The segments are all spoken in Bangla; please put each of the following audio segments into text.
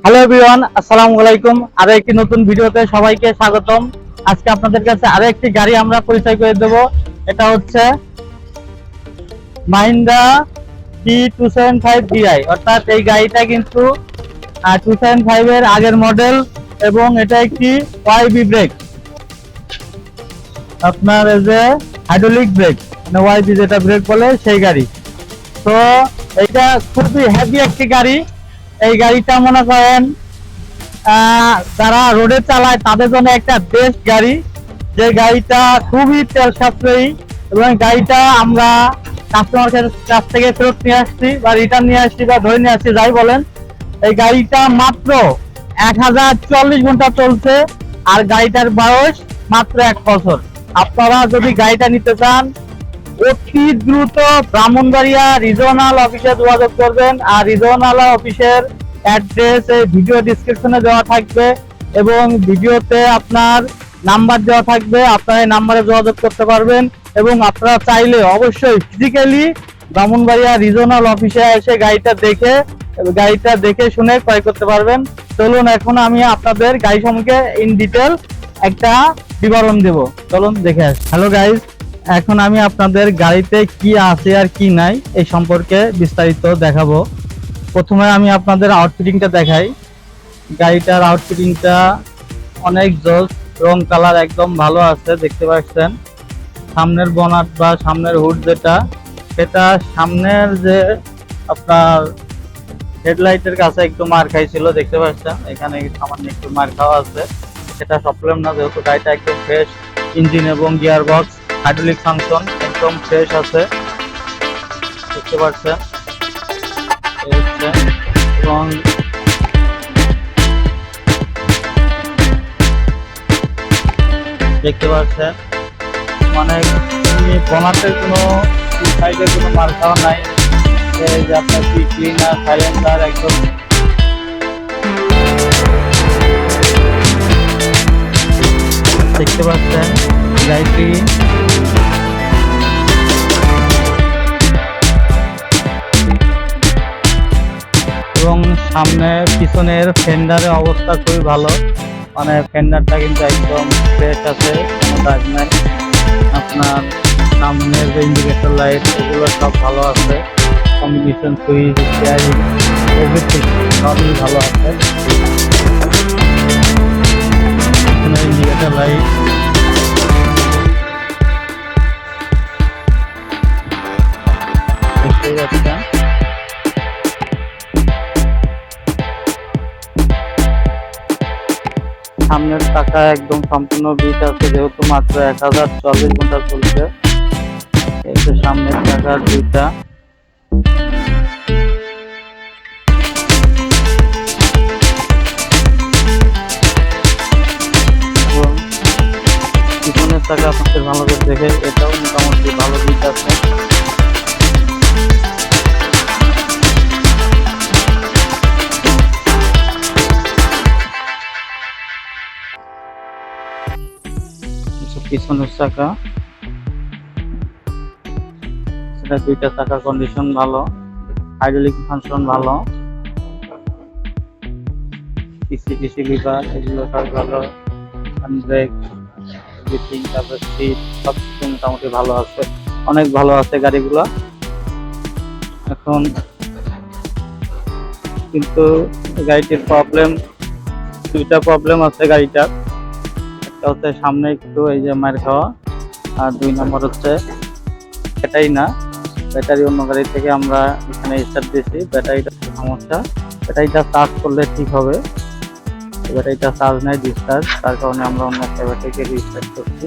হ্যালো আসসালামু আলাইকুম। আরও একটি নতুন ভিডিওতে সবাইকে স্বাগতম। আজকে আপনাদের কাছে আরও একটি গাড়ি আমরা পরিচয় করে দেব। এটা হচ্ছে টি টু সেভেন ফাইভ বিআই অর্থাৎ এই গাড়িটা কিন্তু টু সেভেন ফাইভ এর আগের মডেল এবং এটা একটি ওয়াইবি ব্রেক আপনার যে হাইড্রোলিক ব্রেক মানে ওয়াইবি যেটা ব্রেক বলে সেই গাড়ি। তো এটা খুবই হেভি একটি গাড়ি। এই গাড়িটা মনে করেন যারা রোডে চালায় তাদের জন্য একটা বেস্ট গাড়ি। যে গাড়িটা খুবই তেল সাশ্রয়ী এবং গাড়িটা আমরা কাস্টমারের কাছ থেকে ফেরত নিয়ে আসছি বা রিটার্ন নিয়ে আসছি বা ধরে নিয়ে আসছি, যাই বলেন। এই গাড়িটা মাত্র এক হাজার চল্লিশ ঘণ্টা চলছে আর গাড়িটার বয়স মাত্র এক বছর। আপনারা যদি গাড়িটা নিতে চান অতি দ্রুত ব্রাহ্মণবাড়িয়া রিজনাল অফিসে যোগাযোগ করবেন। আর রিজনাল অফিসের অ্যাড্রেস ভিডিও ডিসক্রিপশনে দেওয়া থাকবে এবং ভিডিওতে আপনার নাম্বার দেওয়া থাকবে। আপনারা এই নাম্বারে যোগাযোগ করতে পারবেন এবং আপনারা চাইলে অবশ্যই ফিজিক্যালি ব্রাহ্মণবাড়িয়া রিজনাল অফিসে এসে গাড়িটা দেখে গাড়িটা দেখে শুনে ক্রয় করতে পারবেন। চলুন, এখন আমি আপনাদের গাড়ি সম্পর্কে ইন ডিটেল একটা বিবরণ দেব। চলুন, দেখে আসি। হ্যালো গাইজ এখন আমি আপনাদের গাড়িতে কি আছে আর কি নাই, এই সম্পর্কে বিস্তারিত দেখাবো। প্রথমে আমি আপনাদের আউটফিটিংটা দেখাই। গাড়িটার আউটফিটিংটা অনেক জোস, রং কালার একদম ভালো আছে, দেখতে পাচ্ছেন। সামনের বনাট বা সামনের হুড যেটা, সেটা সামনের যে আপনার হেডলাইটের কাছে একটু মার খাইছিল, দেখতে পাচ্ছেন। এখানে সামান্য একটু মার খাওয়া আছে। সেটা প্রবলেম না, যেহেতু গাড়িটা একদম ফ্রেশ ইঞ্জিন এবং গিয়ার বক্স হাইড্রোলিক ফাংশন একদম ফ্রেশ আছে। দেখতে পাচ্ছেন? এবং দেখতে পাচ্ছেন? মানে বনাতের কোনো সাইডে কোনো মার খাওয়া নাই যে আপনার কি ক্লিনার সাইলেন্সার একদম দেখতে পাচ্ছেন? গাড়িটি সামনে পিছনের ফেন্ডারের অবস্থা খুবই ভালো। মানে ফেন্ডারটা কিন্তু একদম ফ্রেশ আছে কোনো দাগ নাই। আপনার সামনের যে ইন্ডিকেটর লাইট এগুলো সব ভালো আছে। কম্বিনেশন সুইচ স্টিয়ারিং এভরিথিং সবই ভালো আছে। ইন্ডিকেটর লাইট সামনের টাকা একদম সম্পূর্ণ বিট আছে, যেহেতু মাত্র এক হাজার চল্লিশ ঘণ্টা চলছে। সামনের টাকার দুইটা পিছনের টাকা আপনাদের ভালো করে দেখে এটাও মোটামুটি ভালো পিছনের চাকা। সেটা দুইটা চাকার কন্ডিশন ভালো হাইড্রোলিক ফাংশন ভালো। পিসি পিসি লিভার এগুলো ভালো। ব্রেক এভরিথিং তারপর সিট সব কিছু মোটামুটি ভালো আছে। অনেক ভালো আছে গাড়িগুলো। এখন কিন্তু গাড়িটির প্রবলেম দুইটা প্রবলেম আছে গাড়িটার। একটা হচ্ছে সামনে একটু এই যে মার খাওয়া, আর দুই নম্বর হচ্ছে এটাই না। ব্যাটারি অন্য গাড়ি থেকে আমরা এখানে স্টার্ট দিয়েছি। ব্যাটারিটা সমস্যা। ব্যাটারিটা চার্জ করলে ঠিক হবে। ব্যাটারিটা চার্জ নেয় ডিসচার্জ তার কারণে আমরা অন্য একটা ব্যাটারিকে রিস্টার্ট করছি।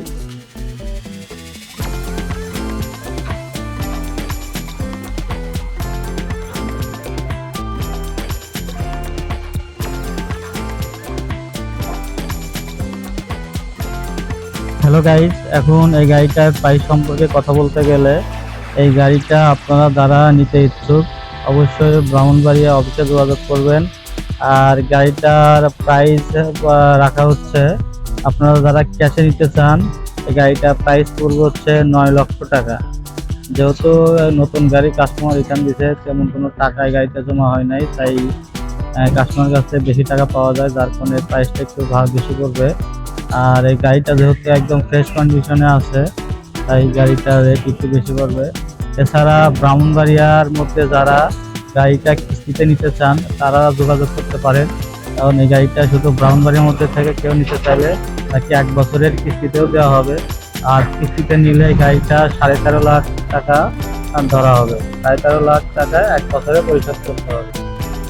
হ্যালো গাইস এখন এই গাড়িটার প্রাইস সম্পর্কে কথা বলতে গেলে এই গাড়িটা আপনারা যারা নিতে ইচ্ছুক, অবশ্যই ব্রাহ্মণবাড়িয়া অফিসে যোগাযোগ করবেন। আর গাড়িটার প্রাইস রাখা হচ্ছে, আপনারা যারা ক্যাশে নিতে চান, এই গাড়িটার প্রাইস পড়বে হচ্ছে নয় লক্ষ টাকা। যেহেতু নতুন গাড়ি কাস্টমার রিটার্ন দিছে, তেমন কোনো টাকা এই গাড়িতে জমা হয় নাই, তাই কাস্টমার কাছে বেশি টাকা পাওয়া যায়, যার কারণে প্রাইসটা একটু বেশি পড়বে। আর এই গাড়িটা যেহেতু একদম ফ্রেশ কন্ডিশনে আছে, তাই গাড়িটার রেট একটু বেশি পড়বে। এছাড়া ব্রাহ্মণবাড়িয়ার মধ্যে যারা গাড়িটা কিস্তিতে নিতে চান, তারা যোগাযোগ করতে পারেন। কারণ এই গাড়িটা শুধু ব্রাহ্মণবাড়িয়ার মধ্যে থেকে কেউ নিতে চাইলে তাকে এক বছরের কিস্তিতেও দেওয়া হবে। আর কিস্তিতে নিলে গাড়িটা সাড়ে তেরো লাখ টাকা ধরা হবে। সাড়ে তেরো লাখ টাকায় এক বছরে পরিশোধ করতে হবে।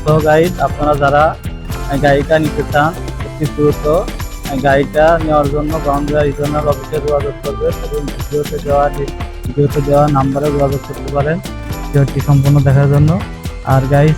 তো গাইড আপনারা যারা গাড়িটা নিতে চান, অতি দ্রুত গাড়িটা নেওয়ার জন্য বাউন্ডারি রিজনাল অফিসে যোগাযোগ করবে এবং ভিডিওতে দেওয়া ভিডিওতে দেওয়া নাম্বারে যোগাযোগ করতে পারেন। ভিডিওটি সম্পূর্ণ দেখার জন্য। আর গাইড